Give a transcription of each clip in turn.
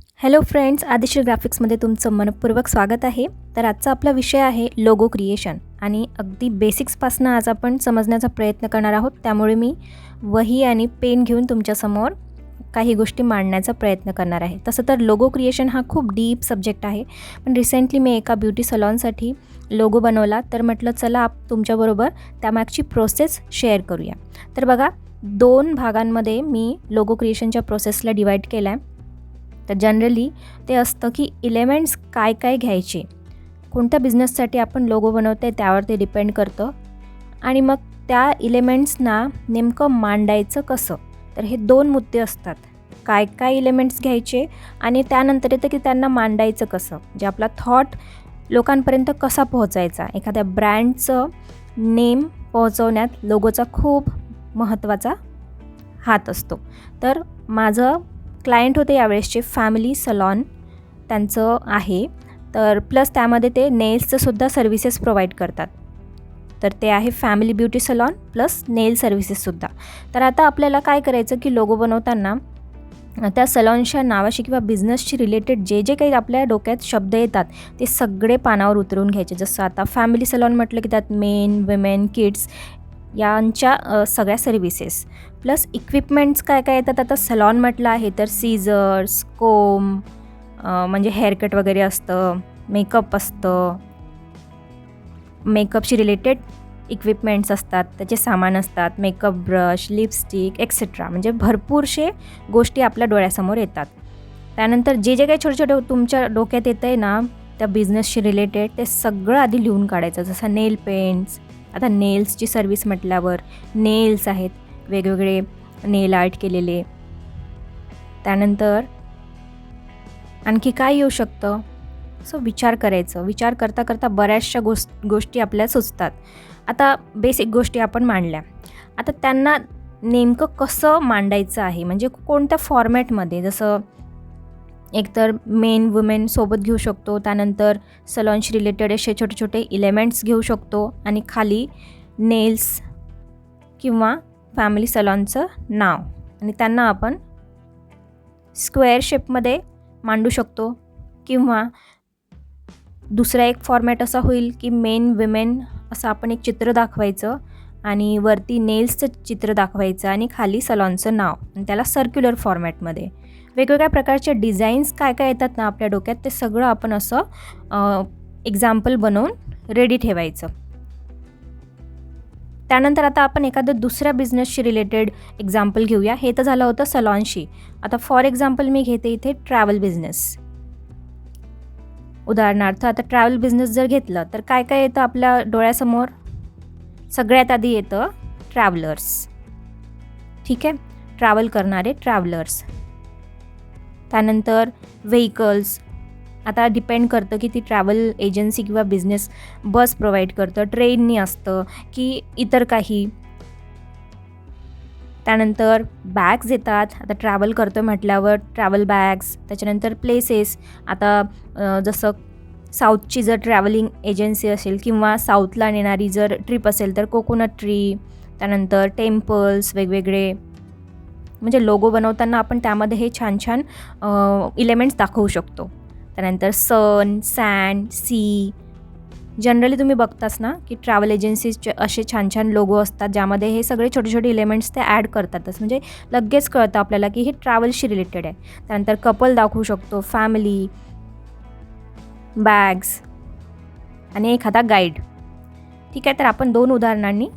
Hello friends Adishi ग्राफिक्समध्ये तुमचं मनपूर्वक स्वागत आहे. तर आजचा आपला विषय आहे लोगो क्रिएशन आणि अगदी बेसिक्सपासनं आज आपण समजण्याचा प्रयत्न करणार आहोत. त्यामुळे मी वही आणि पेन घेऊन तुमच्यासमोर काही गोष्टी मांडण्याचा प्रयत्न करणार आहे. तसं तर लोगो क्रिएशन हा खूप डीप सब्जेक्ट आहे. पण रिसेंटली मी एका ब्युटी सलॉनसाठी लोगो बनवला. तर म्हटलं चला आप तुमच्याबरोबर त्यामागची प्रोसेस शेअर करूया. तर बघा दोन भागांमध्ये मी लोगो क्रिएशनच्या प्रोसेसला डिवाईड केला आहे तर जनरली ते असतं की इलेमेंट्स काय काय घ्यायचे. कोणत्या बिझनेससाठी आपण लोगो बनवतो आहे त्यावर ते डिपेंड करतं. आणि मग त्या इलेमेंट्सना नेमकं मांडायचं कसं? तर हे दोन मुद्दे असतात. काय काय इलेमेंट्स घ्यायचे आणि त्यानंतर येतं की त्यांना मांडायचं कसं? म्हणजे आपला थॉट लोकांपर्यंत कसा पोहोचायचा? एखाद्या ब्रँडचं नेम पोहोचवण्यात लोगोचा खूप महत्त्वाचा हात असतो. तर माझं क्लायंट होते यावेळेसचे फॅमिली सलॉन त्यांचं आहे. तर प्लस त्यामध्ये ते नेल्सचंसुद्धा सर्व्हिसेस प्रोव्हाइड करतात. तर ते आहे family beauty salon plus nail सर्व्हिसेससुद्धा तर आता आपल्याला काय करायचं की लोगो बनवताना त्या सलॉनच्या नावाशी किंवा बिझनेसशी रिलेटेड जे जे काही आपल्या डोक्यात शब्द येतात ते सगळे पानावर उतरवून घ्यायचे. जसं आता फॅमिली सलॉन म्हटलं की त्यात मेन विमेन किड्स यांच्या सगळ्या सर्व्हिसेस प्लस इक्विपमेंट्स काय काय येतात? आता सलॉन म्हटलं आहे तर सीझर्स कोम म्हणजे हेअरकट वगैरे असतं मेकअप असतं. मेकअपशी रिलेटेड इक्विपमेंट्स असतात त्याचे सामान असतात मेकअप ब्रश लिपस्टिक एक्सेट्रा म्हणजे भरपूरशे गोष्टी आपल्या डोळ्यासमोर येतात. त्यानंतर जे जे काही छोटे छोटे तुमच्या डोक्यात येतं आहे ना त्या बिझनेसशी रिलेटेड ते सगळं आधी लिहून काढायचं. जसं नेल पेंट्स आता नेल्सची सर्विस म्हटल्यावर नेल्स आहेत वेगवेगळे नेल आर्ट केलेले. त्यानंतर आणखी काय येऊ शकतं? सो विचार करायचं. विचार करता करता बऱ्याचशा गोष् गोष्टी आपल्या सुचतात. आता बेसिक गोष्टी आपण मांडल्या. आता त्यांना नेमकं कसं मांडायचं आहे? म्हणजे कोणत्या फॉर्मॅटमध्ये जसं एकतर मेन वुमेन सोबत घेऊ शकतो त्यानंतर सलॉन्स रिलेटेड असे छोटे छोटे इलेमेंट्स घेऊ शकतो आणि खाली नेल्स किंवा फॅमिली सलॉनचं नाव. आणि त्यांना आपण स्क्वेअर शेपमध्ये मांडू शकतो किंवा दुसरा एक फॉर्मॅट असा होईल की मेन विमेन असं आपण एक चित्र दाखवायचं आणि वरती नेल्सचं चित्र दाखवायचं आणि खाली सलॉनचं नाव. आणि त्याला सर्क्युलर फॉर्मॅटमध्ये वेगवेगळ्या प्रकारचे डिझाईन्स काय काय येतात ना आपल्या डोक्यात ते सगळं आपण असं एक्झाम्पल बनवून रेडी ठेवायचं. त्यानंतर आता आपण एखादं दुसऱ्या बिझनेसशी रिलेटेड एक्झाम्पल घेऊया. हे तर झालं होतं सलॉनशी आता फॉर एक्झाम्पल मी घेते इथे ट्रॅव्हल बिझनेस उदाहरणार्थ आता ट्रॅव्हल बिझनेस जर घेतलं तर काय काय येतं आपल्या डोळ्यासमोर? सगळ्यात आधी येतं ट्रॅव्हलर्स ठीक आहे? ट्रॅव्हल करणारे ट्रॅव्हलर्स त्यानंतर व्हेकल्स आता डिपेंड करतं की ती ट्रॅव्हल एजन्सी किंवा बिझनेस बस प्रोव्हाइड करतं. ट्रेननी असतं की इतर काही. त्यानंतर बॅग्स येतात. आता ट्रॅव्हल करतो म्हटल्यावर ट्रॅव्हल बॅग्स त्याच्यानंतर प्लेसेस आता जसं साऊथची जर ट्रॅव्हलिंग एजन्सी असेल किंवा साऊथला नेणारी जर ट्रिप असेल तर कोकोनट ट्री त्यानंतर टेम्पल्स वेगवेगळे म्हणजे लोगो बनवताना आपण त्यामध्ये हे छान छान इलेमेंट्स दाखवू शकतो. त्यानंतर सन सँड सी जनरली तुम्ही बघताच ना की ट्रॅव्हल एजन्सीजचे असे छान छान लोगो असतात ज्यामध्ये हे सगळे छोटे छोटे इलेमेंट्स ते ॲड करतातच. म्हणजे लगेच कळतं आपल्याला की हे ट्रॅव्हलशी रिलेटेड आहे. त्यानंतर कपल दाखवू शकतो फॅमिली बॅग्स आणि एखादा गाईड ठीक आहे तर आपण दोन उदाहरणांनी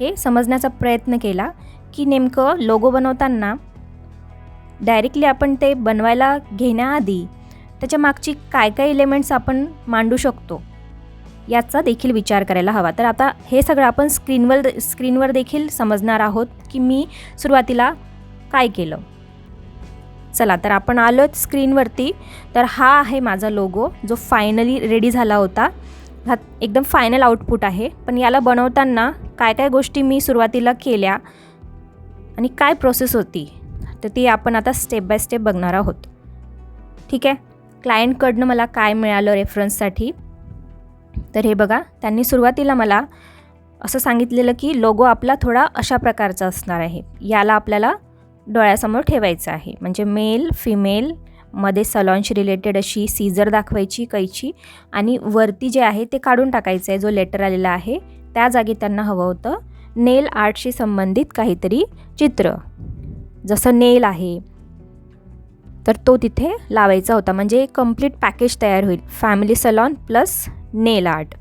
हे समजण्याचा प्रयत्न केला की नेमकं लोगो बनवताना डायरेक्टली आपण ते बनवायला घेण्याआधी त्याच्या मागची काय काय इलेमेंट्स आपण मांडू शकतो याचा देखील विचार करायला हवा. तर आता हे सगळं आपण स्क्रीनवर स्क्रीनवर देखील समजणार आहोत की मी सुरुवातीला काय केलं. चला तर आपण आलो स्क्रीनवरती तर हा आहे माझा लोगो जो फायनली रेडी झाला होता. हा एकदम फायनल आउटपुट आहे. पण याला बनवताना काय काय गोष्टी मी सुरुवातीला केल्या आणि काय प्रोसेस होती तर ती आपण आता स्टेप बाय स्टेप बघणार आहोत. ठीक आहे? क्लायंटकडनं मला काय मिळालं रेफरन्ससाठी तर हे बघा त्यांनी सुरुवातीला मला असं सांगितलेलं की लोगो आपला थोडा अशा प्रकारचा असणार आहे. याला आपल्याला डोळ्यासमोर ठेवायचं आहे. म्हणजे मेल फिमेल मध्ये सलॉनशी रिलेटेड अशी सीझर दाखवायची कैची. आणि वरती जे आहे ते काढून टाकायचं आहे जो लेटर आलेला आहे त्या जागी त्यांना हवं होतं नेल आर्टशी संबंधित काहीतरी चित्र. जसं नेल आहे तर तो तिथे लावायचा होता. म्हणजे एक कंप्लीट पॅकेज तयार होईल. Family salon plus nail art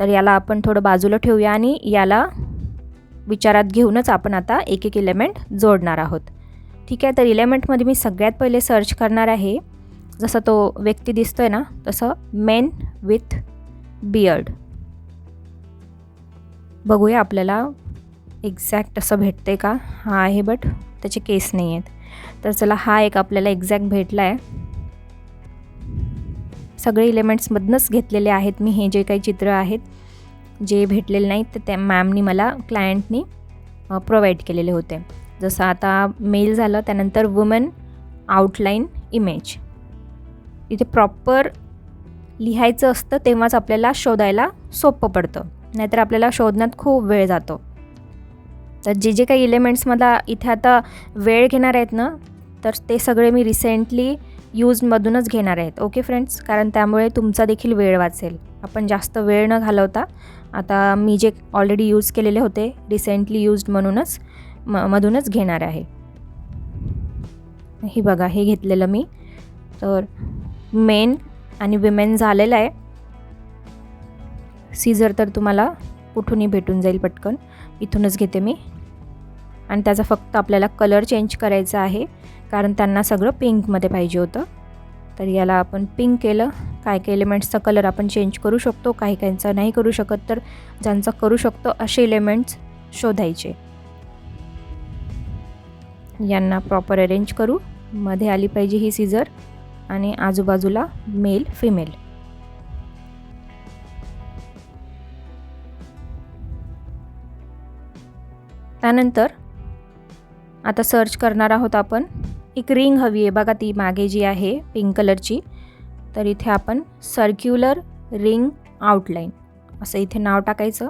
तर याला आपण थोडं बाजूला ठेवूया आणि याला विचारात घेऊनच आपण आता एक एक इलेमेंट जोडणार आहोत. ठीक आहे तर इलेमेंटमध्ये मी सगळ्यात पहिले सर्च करणार आहे. जसं तो व्यक्ती दिसतो आहे ना तसं मेन विथ बियर्ड बघूया आपल्याला एक्झॅक्ट असं भेटते का? हा आहे बट त्याचे केस नाही आहेत. तर चला हा एक आपल्याला एक्झॅक्ट भेटला आहे सगळे इलेमेंट्समधनंच घेतलेले आहेत मी हे जे काही चित्र आहेत जे भेटलेले नाहीत तर त्या मॅमनी मला क्लायंटनी प्रोव्हाइड केलेले होते. जसं आता मेल झालं त्यानंतर वुमन आउटलाईन इमेज इथे प्रॉपर लिहायचं असतं तेव्हाच आपल्याला शोधायला सोपं पडतं. नाहीतर आपल्याला शोधण्यात खूप वेळ जातो. तर जे जे काही इलेमेंट्स मला इथे आता वेळ घेणार आहेत ना तर ते सगळे मी रिसेंटली यूजमधूनच घेणार आहेत. ओके फ्रेंड्स कारण त्यामुळे तुमचा देखील वेळ वाचेल. आपण जास्त वेळ न घालवता आता मी जे ऑलरेडी यूज केलेले होते रिसेंटली यूज्ड म्हणूनच म मधूनच घेणार आहे. ही बघा हे घेतलेलं मी. तर मेन आणि विमेन झालेलं आहे. सीझर तर तुम्हाला कुठूनही भेटून जाईल पटकन. इथूनच घेते मी. आणि त्याचा फक्त आपल्याला कलर चेंज करायचा आहे. कारण त्यांना सगळं पिंकमध्ये पाहिजे होतं. तर याला आपण पिंक केलं. काय काय एलिमेंट्सचा कलर आपण चेंज करू शकतो. काही काहींचा नाही करू शकत. तर ज्यांचा करू शकतो असे एलिमेंट्स शोधायचे. यांना प्रॉपर अरेंज करू. मध्ये आली पाहिजे ही सीझर आणि आजूबाजूला मेल फिमेल त्यानंतर आता सर्च करणार आहोत आपण. एक रिंग हवी आहे बघा ती मागे जी आहे पिंक कलरची तर इथे आपण सर्क्युलर रिंग आउटलाईन असं इथे नाव टाकायचं.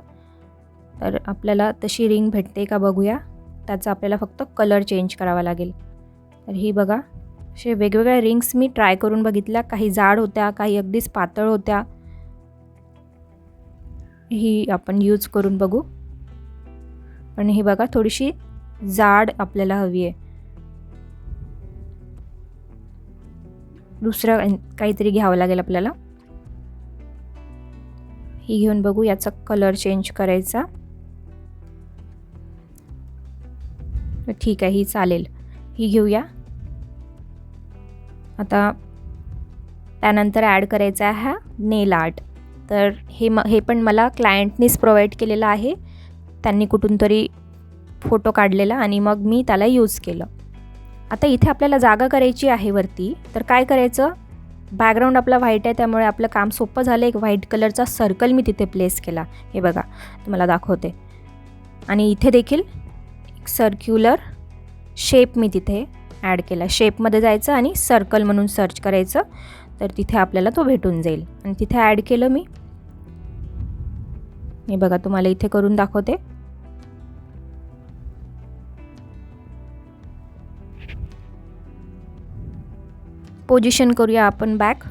तर आपल्याला तशी रिंग भेटते का बघूया. त्याचा आपल्याला फक्त कलर चेंज करावा लागेल. तर ही बघा असे वेगवेगळ्या रिंग्स मी ट्राय करून बघितल्या. काही जाड होत्या काही अगदीच पातळ होत्या. ही आपण यूज करून बघू. पण ही बघा थोडीशी जाड आपल्याला हवी आहे. दुसरं काहीतरी घ्यावं लागेल आपल्याला. ही घेऊन बघू याचा कलर चेंज करायचा. ठीक आहे ही चालेल. ही घेऊया. आता त्यानंतर ॲड करायचा आहे हा नेल आर्ट तर हे म हे पण मला क्लायंटनीच प्रोव्हाइड केलेलं आहे. त्यांनी कुठून तरी फोटो काढलेला आणि मग मी त्याला यूज केलं. आता इथे आपल्याला जागा करायची आहे वरती तर काय करायचं? बॅकग्राऊंड आपला व्हाईट आहे त्यामुळे आपलं काम सोपं झालं. एक व्हाईट कलरचा सर्कल मी तिथे प्लेस केला. हे बघा तुम्हाला दाखवते. आणि इथे देखील एक सर्क्युलर शेप मी तिथे ॲड केला. शेपमध्ये जायचं आणि सर्कल म्हणून सर्च करायचं तर तिथे आपल्याला तो भेटून जाईल. आणि तिथे ॲड केलं मी. मी बघा तुम्हाला इथे करून दाखवते. पोजिशन करूया आपण बॅक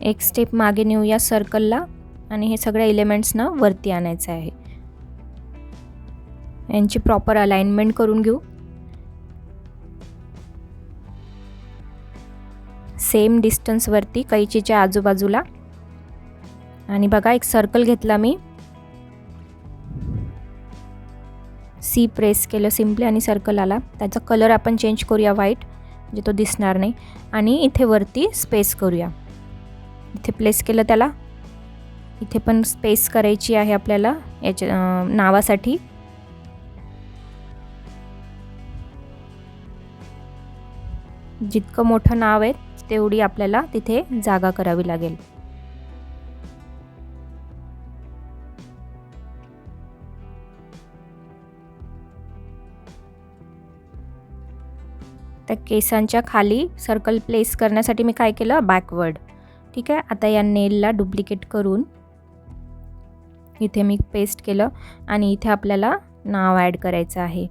एक स्टेप मागे नेऊया सर्कलला आणि हे सगळ्या इलेमेंट्सना वरती आणायचं आहे. यांची प्रॉपर अलाइनमेंट करून घेऊ. सेम डिस्टन्सवरती कैचीच्या आजूबाजूला. आणि बघा एक सर्कल घेतला मी. सी प्रेस केलं सिम्पली आणि सर्कल आला. त्याचा कलर आपण चेंज करूया व्हाईट म्हणजे तो दिसणार नाही. आणि इथे वरती स्पेस करूया. इथे प्लेस केलं त्याला. इथे पण स्पेस करायची आहे आपल्याला याच्या नावासाठी. जितकं मोठं नाव आहे तेवढी आपल्याला तिथे जागा करावी लागेल. त्या केसांच्या खाली सर्कल प्लेस करण्यासाठी मी काय केलं? बॅकवर्ड ठीक आहे? आता या नेलला डुप्लिकेट करून इथे मी पेस्ट केलं आणि इथे आपल्याला नाव ॲड करायचं आहे.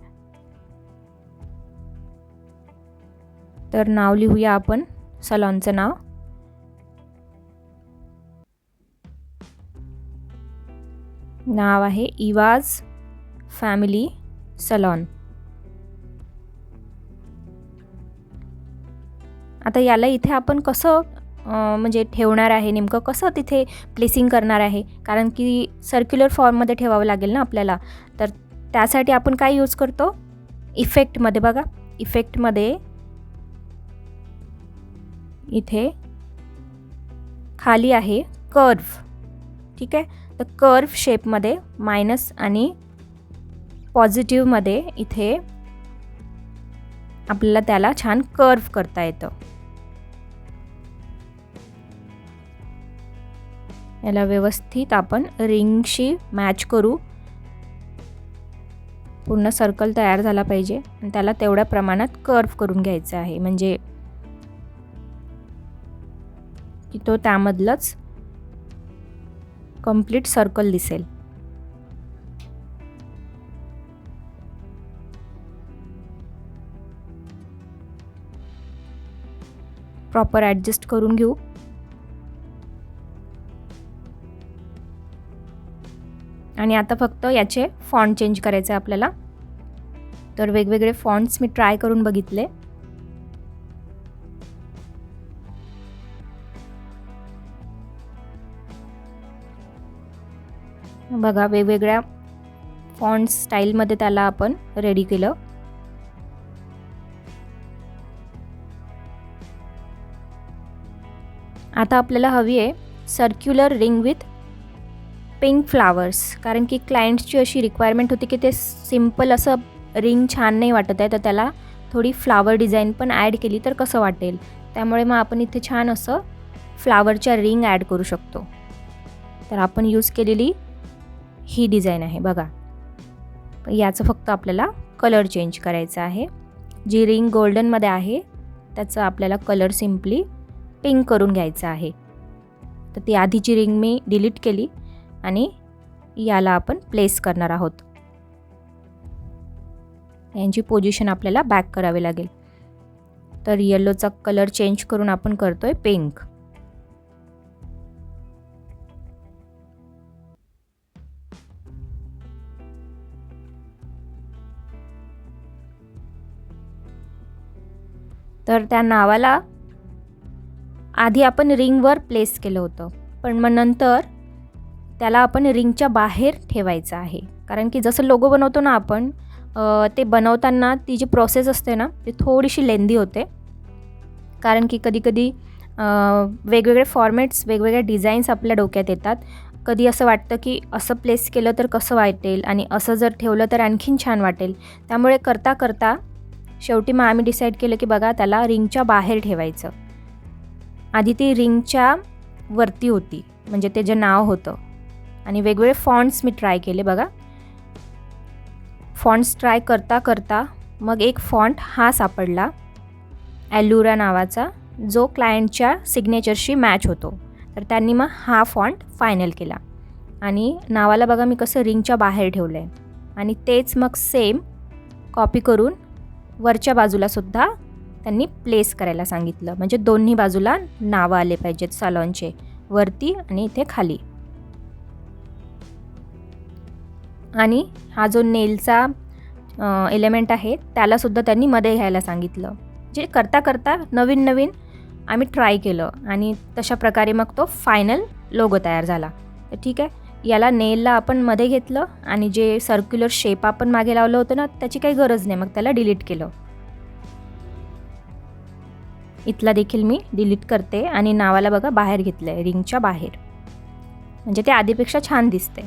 तर नाव लिहूया आपण सलॉनचं नाव? नाव आहे इवाज फॅमिली सलॉन आता याला इथे आपण कसं म्हणजे ठेवणार आहे? नेमकं कसं तिथे प्लेसिंग करणार आहे? कारण की सर्क्युलर फॉर्ममध्ये ठेवावं लागेल ना आपल्याला. तर त्यासाठी आपण काय यूज करतो? इफेक्टमध्ये बघा. इफेक्टमध्ये इथे खाली आहे कर्व ठीक आहे? तर कर्व शेपमध्ये मायनस आणि पॉझिटिव्हमध्ये इथे आपल्याला त्याला छान कर्व करता येतं. याला व्यवस्थित आपण रिंगशी मॅच करू. पूर्ण सर्कल तयार झाला पाहिजे. आणि त्याला तेवढ्या प्रमाणात कर्व करून घ्यायचं आहे. म्हणजे की तो त्यामधलंच कंप्लीट सर्कल दिसेल. प्रॉपर ॲडजस्ट करून घेऊ. आणि आता फक्त याचे फॉन्ट चेंज करायचे आपल्याला. तर वेगवेगळे फॉन्ट्स मी ट्राय करून बघितले. बघा वेगवेगळ्या फॉन्ट स्टाईलमध्ये त्याला आपण रेडी केलं. आता आपल्याला हवी आहे circular ring with pink flowers कारण की क्लायंट्सची अशी रिक्वायरमेंट होती की ते सिंपल असं रिंग छान नाही वाटत आहे तर त्याला थोडी फ्लावर डिझाईन पण ॲड केली तर कसं वाटेल? त्यामुळे मग आपण इथे छान असं फ्लावरच्या रिंग ॲड करू शकतो. तर आपण यूज केलेली ही डिझाईन आहे. बघा. याचं फक्त आपल्याला कलर चेंज करायचा आहे. जी रिंग गोल्डनमध्ये आहे त्याचं आपल्याला कलर सिम्पली पिंक करून घ्यायचं आहे. तर ती आधीची रिंग मी डिलीट केली आणि याला आपण प्लेस करणार आहोत. यांची पोझिशन आपल्याला बॅक करावी लागेल. तर येल्लोचा कलर चेंज करून आपण करतो आहे पिंक. तर त्या नावाला आधी आपण रिंगवर प्लेस केलं होतं. पण मग नंतर त्याला आपण रिंगच्या बाहेर ठेवायचं आहे. कारण की जसं लोगो बनवतो ना आपण ते बनवताना ती जी प्रोसेस असते ना ती थोडीशी लेंदी होते. कारण की कधीकधी वेगवेगळे फॉर्मॅट्स वेगवेगळ्या डिझाईन्स आपल्या डोक्यात येतात. कधी असं वाटतं की असं प्लेस केलं तर कसं वाटेल आणि असं जर ठेवलं तर आणखीन छान वाटेल. त्यामुळे करता करता शेवटी मग आम्ही डिसाईड केलं की बघा त्याला रिंगच्या बाहेर ठेवायचं. आधी ती रिंगच्या वरती होती म्हणजे ते जे नाव होतं. आणि वेगवेगळे फॉन्ट्स मी ट्राय केले बघा. फॉन्ट्स ट्राय करता करता मग एक फॉन्ट हा सापडला. ॲल्युरा नावाचा जो क्लायंटच्या सिग्नेचरशी मॅच होतो. तर त्यांनी मग हा फॉन्ट फायनल केला. आणि नावाला बघा मी कसं रिंगच्या बाहेर ठेवलं आहे आणि तेच मग सेम कॉपी करून वरच्या बाजूलासुद्धा त्यांनी प्लेस करायला सांगितलं. म्हणजे दोन्ही बाजूला नावं आले पाहिजेत सलॉनचे वरती आणि इथे खाली. आणि हा जो नेलचा एलिमेंट आहे त्यालासुद्धा त्यांनी मध्ये घ्यायला सांगितलं. जे करता करता नवीन नवीन आम्ही ट्राय केलं आणि तशा प्रकारे मग तो फायनल लोगो तयार झाला. तर ठीक आहे. याला नेलला आपण मध्ये घेतलं आणि जे सर्क्युलर शेप आपण मागे लावलं होतं ना त्याची काही गरज नाही. मग त्याला डिलीट केलं. इथला देखील मी डिलीट करते आणि नावाला बघा बाहेर घेतलं आहे रिंगच्या बाहेर. म्हणजे ते आधीपेक्षा छान दिसते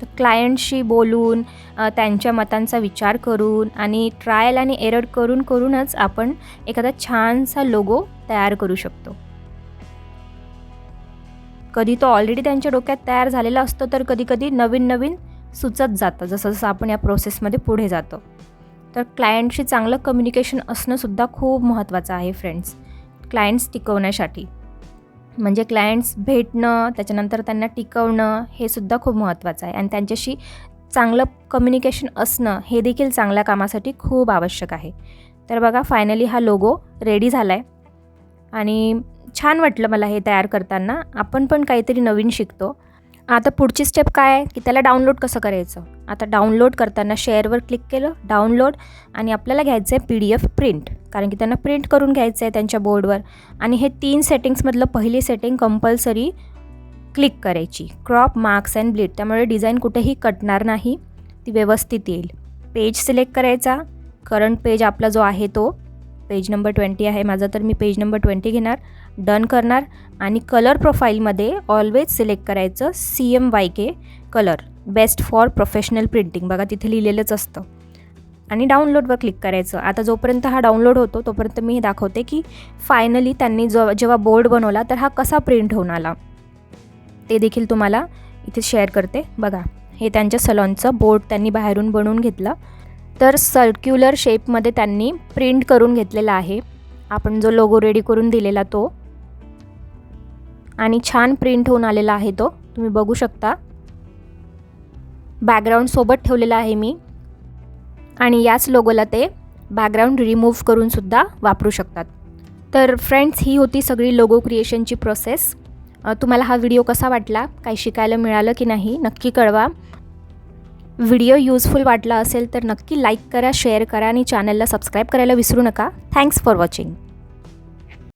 तर क्लायंटशी बोलून त्यांच्या मतांचा विचार करून आणि ट्रायल आणि एरर करून करूनच आपण एखादा छानसा लोगो तयार करू शकतो. कधी तो ऑलरेडी त्यांच्या डोक्यात तयार झालेला असतो तर कधी कधी नवीन नवीन सुचत जातं जसं जसं आपण या प्रोसेसमध्ये पुढे जातो. तर क्लायंटशी चांगलं कम्युनिकेशन असणंसुद्धा खूप महत्त्वाचं आहे फ्रेंड्स क्लायंट्स टिकवण्यासाठी. म्हणजे क्लायंट्स भेटणं त्याच्यानंतर त्यांना टिकवणं हे सुद्धा खूप महत्त्वाचं आहे. आणि त्यांच्याशी चांगलं कम्युनिकेशन असणं हे देखील चांगल्या कामासाठी खूप आवश्यक आहे. तर बघा फायनली हा लोगो रेडी झाला आहे आणि छान वाटलं मला हे तयार करताना. आपण पण काहीतरी नवीन शिकतो. आता पुढची स्टेप काय आहे? की त्याला डाउनलोड कसं करायचं? आता डाउनलोड करताना शेअरवर क्लिक केलं डाउनलोड आणि आपल्याला घ्यायचं आहे पी डी एफ प्रिंट कारण की त्यांना प्रिंट करून घ्यायचं आहे त्यांच्या बोर्डवर आणि हे तीन सेटिंग्समधलं पहिली सेटिंग कंपल्सरी क्लिक करायची. क्रॉप मार्क्स अँड ब्लीड त्यामुळे डिझाईन कुठेही कटणार नाही. ती व्यवस्थित येईल. पेज सिलेक्ट करायचा. करंट पेज आपला जो आहे तो पेज नंबर ट्वेंटी आहे माझा तर मी पेज नंबर ट्वेंटी घेणार. डन करणार आणि कलर प्रोफाईलमध्ये ऑलवेज सिलेक्ट करायचं C M Y K colour best for professional printing बघा तिथे लिहिलेलंच असतं. आणि डाउनलोडवर क्लिक करायचं. आता जोपर्यंत हा डाउनलोड होतो तोपर्यंत मी हे दाखवते की फायनली त्यांनी जो जेव्हा बोर्ड बनवला तर हा कसा प्रिंट होऊन आला. ते देखील तुम्हाला इथे शेअर करते. बघा हे त्यांच्या सलॉनचं बोर्ड त्यांनी बाहेरून बनवून घेतलं. तर सर्क्युलर शेपमध्ये त्यांनी प्रिंट करून घेतलेला आहे. आपण जो लोगो रेडी करून दिलेला तो. आणि छान प्रिंट होऊन आलेला आहे तो. तुम्ही बघू शकता. बॅकग्राऊंड सोबत ठेवलेला आहे मी. आणि याच लोगोला ते बॅकग्राऊंड रिमूव्ह करूनसुद्धा वापरू शकतात. तर फ्रेंड्स ही होती सगळी लोगो क्रिएशनची प्रोसेस तुम्हाला हा व्हिडिओ कसा वाटला? काही शिकायला मिळालं की नाही? नक्की कळवा. व्हिडिओ यूजफुल वाटला असेल तर नक्की लाईक करा शेअर करा आणि चॅनलला सबस्क्राईब करायला विसरू नका. Thanks for watching